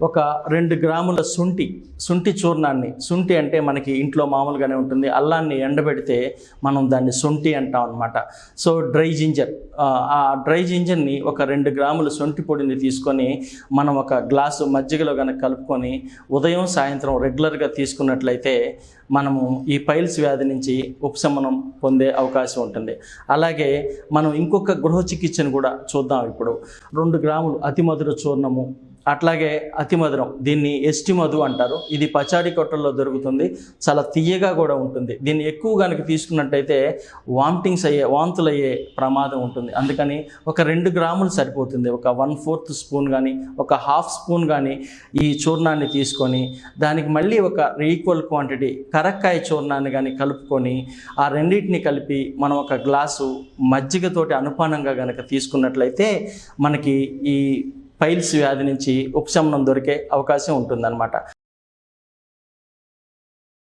ఒక రెండు గ్రాముల శుంఠి శుంఠి చూర్ణాన్ని శుంఠి అంటే మనకి ఇంట్లో మామూలుగానే ఉంటుంది. అల్లాన్ని ఎండబెడితే మనం దాన్ని శుంఠి అంటాం అనమాట సో డ్రై జింజర్ ఆ, డ్రై జింజర్ని ఒక రెండు గ్రాముల శొంఠి పొడిని తీసుకొని మనం ఒక గ్లాసు మజ్జిగలో కనుక కలుపుకొని ఉదయం సాయంత్రం రెగ్యులర్గా తీసుకున్నట్లయితే మనము ఈ పైల్స్ వ్యాధి నుంచి ఉపశమనం పొందే అవకాశం ఉంటుంది. అలాగే మనం ఇంకొక గృహ చికిత్సను కూడా చూద్దాం ఇప్పుడు. రెండు గ్రాములు అతి మధుర చూర్ణము అట్లాగే అతి మధురం. దీన్ని ఎస్టి మధు అంటారు. ఇది పచాడి కొట్టల్లో దొరుకుతుంది. చాలా తీయగా కూడా ఉంటుంది. దీన్ని ఎక్కువ కనుక తీసుకున్నట్టయితే వామిటింగ్స్ అయ్యే వాంతులు అయ్యే ప్రమాదం ఉంటుంది. అందుకని ఒక రెండు గ్రాములు సరిపోతుంది. ఒక వన్ ఫోర్త్ స్పూన్ కానీ ఒక హాఫ్ స్పూన్ కానీ ఈ చూర్ణాన్ని తీసుకొని దానికి మళ్ళీ ఒక ఈక్వల్ క్వాంటిటీ కరక్కాయ చూర్ణాన్ని కానీ కలుపుకొని ఆ రెండింటిని కలిపి మనం ఒక గ్లాసు మజ్జిగతోటి అనుపానంగా కనుక తీసుకున్నట్లయితే మనకి ఈ పైల్స్ వ్యాధి నుంచి ఉపశమనం దొరికే అవకాశం ఉంటుందన్నమాట.